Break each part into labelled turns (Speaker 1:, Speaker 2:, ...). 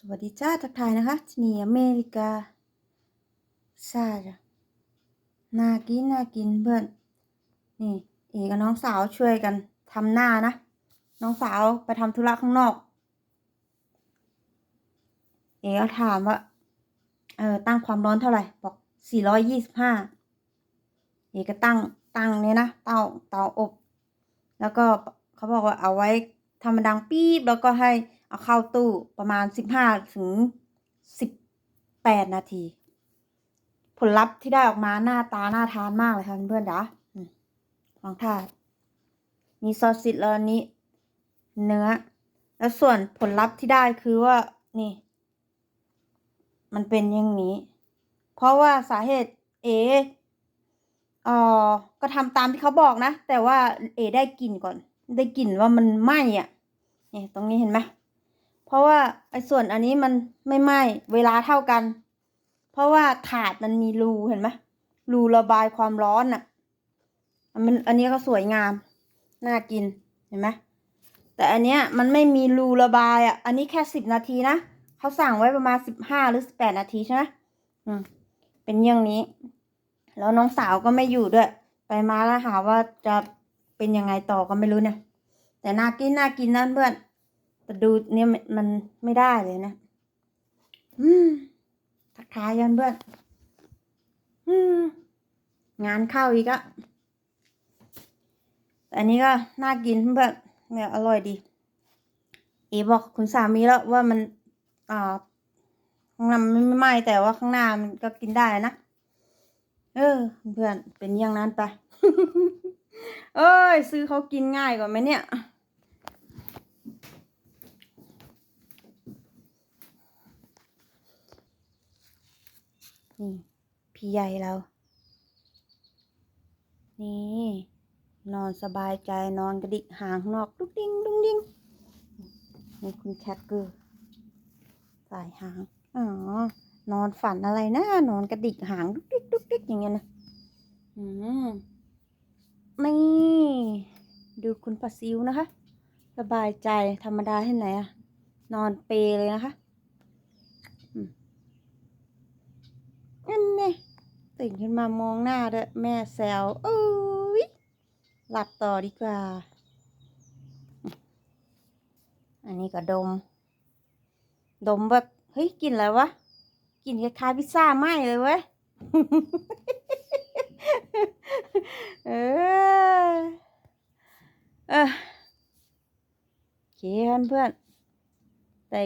Speaker 1: สวัสดีจ้าทักทายนะคะนี่อเมริกาซาจ้ะน่ากินน่ากินเพื่อน นี่ เอกกับน้องสาวช่วยกันทำหน้านะ น้องสาวไปทำธุระข้างนอก เอกถามว่า เออตั้งความร้อนเท่าไหร่ บอกสี่ร้อยยี่สิบห้าเอกก็ตั้งตั้งเนี่ยนะ เตาเตาอบ แล้วก็เขาบอกว่าเอาไว้ทำมันดังปี๊บแล้วก็ให้ เอาเข้าตู้ประมาณสิบห้าถึงสิบแปดนาที ผลลัพธ์ที่ได้ออกมาหน้าตาน่าทานมากเลยค่ะเพื่อนๆจ๋าลองทานมีซอสซิดแล้วอันนี้ เนื้อ แล้วส่วนผลลัพธ์ที่ได้คือว่านี่ มันเป็นอย่างนี้ เพราะว่าสาเหตุเอเออก็ทำตามที่เขาบอกนะ แต่ว่าเอได้กลิ่นก่อน ได้กลิ่นว่ามันไหม้อะ เนี่ย ตรงนี้เห็นไหม เพราะว่าไอ้ส่วนอันนี้มันไม่ไหม้เวลาเท่ากัน เพราะว่าถาดมันมีรูเห็นไหมรูระบายความร้อนอะมันอันนี้ก็สวยงาม น่ากินเห็นไหมแต่อันเนี้ยมันไม่มีรูระบายอะ อันนี้แค่สิบนาทีนะเขาสั่งไว้ประมาณสิบห้าหรือสิบแปดนาทีใช่ไหมอืมเป็นอย่างนี้ แล้วน้องสาวก็ไม่อยู่ด้วย ไปมาแล้วหาว่าจะเป็นยังไงต่อก็ไม่รู้เนี่ย แต่น่ากินน่ากินนะเพื่อน แต่ดูเนี่ยมันมันไม่ได้เลยนะ อืมทักทายกันเพื่อนอืมงานเข้าอีกอะแต่อันนี้ก็น่ากินเพื่อนเนี่ยอร่อยดีเอบอกคุณสามีแล้วว่ามันอ่าข้างหน้ามันไม่ไหม้แต่ว่าข้างหน้ามันก็กินได้นะ เออ เพื่อนเป็นอย่างนั้นไป เอ้ย ซื้อเขากินง่ายกว่าไหมเนี่ย นี่ พี่ใหญ่เรา นี่ นอนสบายใจนอนกระดิกหางนอกดุกดิ้งดุกดิ้งนี่คุณแคทเกอร์สายหาง อ๋อ นอนฝันอะไรนะ นอนกระดิกหางดุกดิกดุกดิกอย่างเงี้ยนะ อืมนี่ ดูคุณปลาซิวนะคะ สบายใจธรรมดาที่ไหนอะนอนเปเลยนะคะอืมอันนี้ ตื่นขึ้นมามองหน้าด้วยแม่แซวเอ้ยหลับต่อดีกว่า อันนี้ก็ดม ดมแบบเฮ้ยกลินอะไรวะกลินคล้ายๆพิซซ่าไหมเลยเว้ยเออเออโอเคเพื่อนๆแต่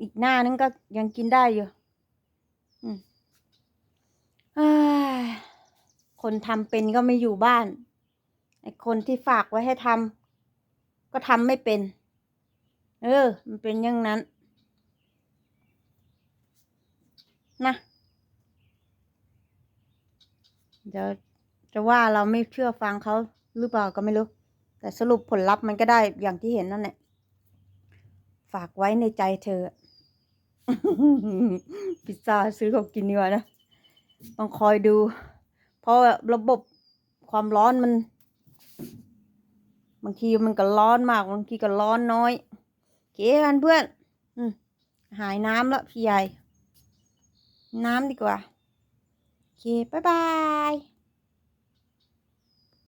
Speaker 1: อีกหน้านึงก็ยังกินได้อยู่อืมเอ้ย คนทำเป็นก็ไม่อยู่บ้านไอ้คนที่ฝากไว้ให้ทำก็ทำไม่เป็น เออ มันเป็นอย่างนั้นนะเดี๋ยวจะว่าเราไม่เชื่อฟังเขาหรือเปล่าก็ไม่รู้ แต่สรุปผลลัพธ์มันก็ได้อย่างที่เห็นนั่นแหละฝากไว้ในใจเธอ พิซซ่าซื้อเขากินดีกว่านะ ต้องคอยดู เพราะระบบความร้อนมัน บางทีมันก็ร้อนมาก บางทีก็ร้อนน้อยเก๋กันเพื่อน อืมหายน้ำแล้วพี่ใหญ่ น้ำดีกว่า โอเค บ๊ายบาย